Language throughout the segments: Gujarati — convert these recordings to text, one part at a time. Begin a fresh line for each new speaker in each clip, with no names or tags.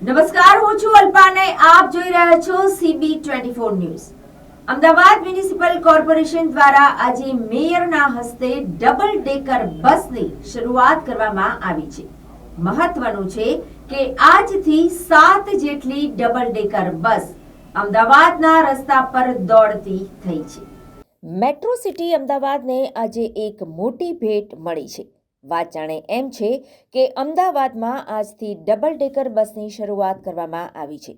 નમસ્કાર, હું છું અલ્પાને. આપ જોઈ રહ્યા છો CB twenty four news. Ahmedabad municipal corporation દ્વારા આજે મેયરના હસ્તે ડબલ ડેકર બસની શરૂઆત કરવામાં આવી છે. મહત્વનું છે કે આજથી સાત જેટલી ડબલ ડેકર બસ અમદાવાદના રસ્તા પર દોડતી થઈ છે.
મેટ્રો સિટી અમદાવાદને આજે એક મોટી ભેટ મળી છે. વાત જાણે એમ છે કે અમદાવાદમાં આજથી ડબલ ડેકર બસની શરૂઆત કરવામાં આવી છે.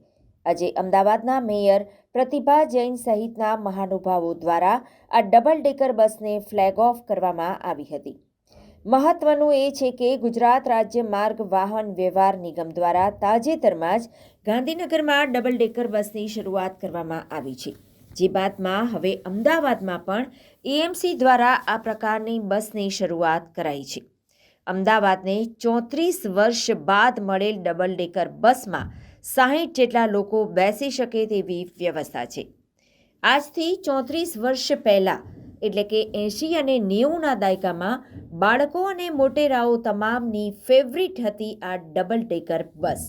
આજે અમદાવાદના મેયર પ્રતિભા જૈન સહિતના મહાનુભાવો દ્વારા આ ડબલ ડેકર બસને ફ્લેગ ઓફ કરવામાં આવી હતી. મહત્વનું એ છે કે ગુજરાત રાજ્ય માર્ગ વાહન વ્યવહાર નિગમ દ્વારા તાજેતરમાં જ ગાંધીનગરમાં ડબલ ડેકર બસની શરૂઆત કરવામાં આવી છે. જે બાદમાં હવે અમદાવાદમાં પણ એએમસી દ્વારા આ પ્રકારની બસની શરૂઆત કરાઈ છે. અમદાવાદને ચોત્રીસ વર્ષ બાદ મળેલ ડબલ ડેકર બસમાં સાહીઠ જેટલા લોકો બેસી શકે તેવી વ્યવસ્થા છે. આજથી ચોત્રીસ વર્ષ પહેલાં, એટલે કે એંશી અને નેવુંના દાયકામાં, બાળકો અને મોટેરાઓ તમામની ફેવરિટ હતી આ ડબલ ડેકર બસ.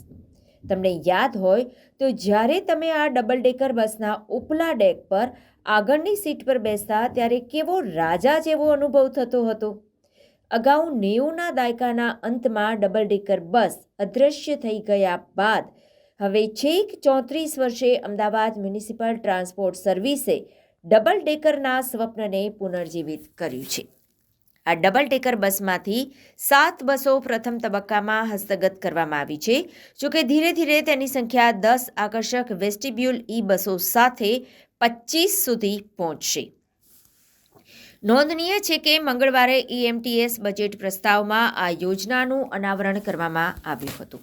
તમને યાદ હોય તો જ્યારે તમે આ ડબલ ડેકર બસના ઉપલા ડેક પર આગળની સીટ પર બેસતા ત્યારે કેવો રાજા જેવો અનુભવ થતો હતો? અગાઉ નેવુંના દાયકાના અંતમાં ડબલ ડેકર બસ અદૃશ્ય થઈ ગયા બાદ. હવે છેક ચોત્રીસ વર્ષે અમદાવાદ મ્યુનિસિપલ ટ્રાન્સપોર્ટ સર્વિસે ડબલ ડેકરના સ્વપ્નને પુનર્જીવિત કર્યું છે. આ ડબલ ડેકર બસમાંથી સાત બસો પ્રથમ તબક્કામાં હસ્તગત કરવામાં આવી છે જોકે ધીરે ધીરે તેની સંખ્યા દસ આકર્ષક વેસ્ટિબ્યુલ ઈ બસો સાથે પચીસ સુધી પહોંચશે. નોંધનીય છે કે મંગળવારે ઈએમટીએસ બજેટ પ્રસ્તાવમાં આ યોજનાનું અનાવરણ કરવામાં આવ્યું હતું.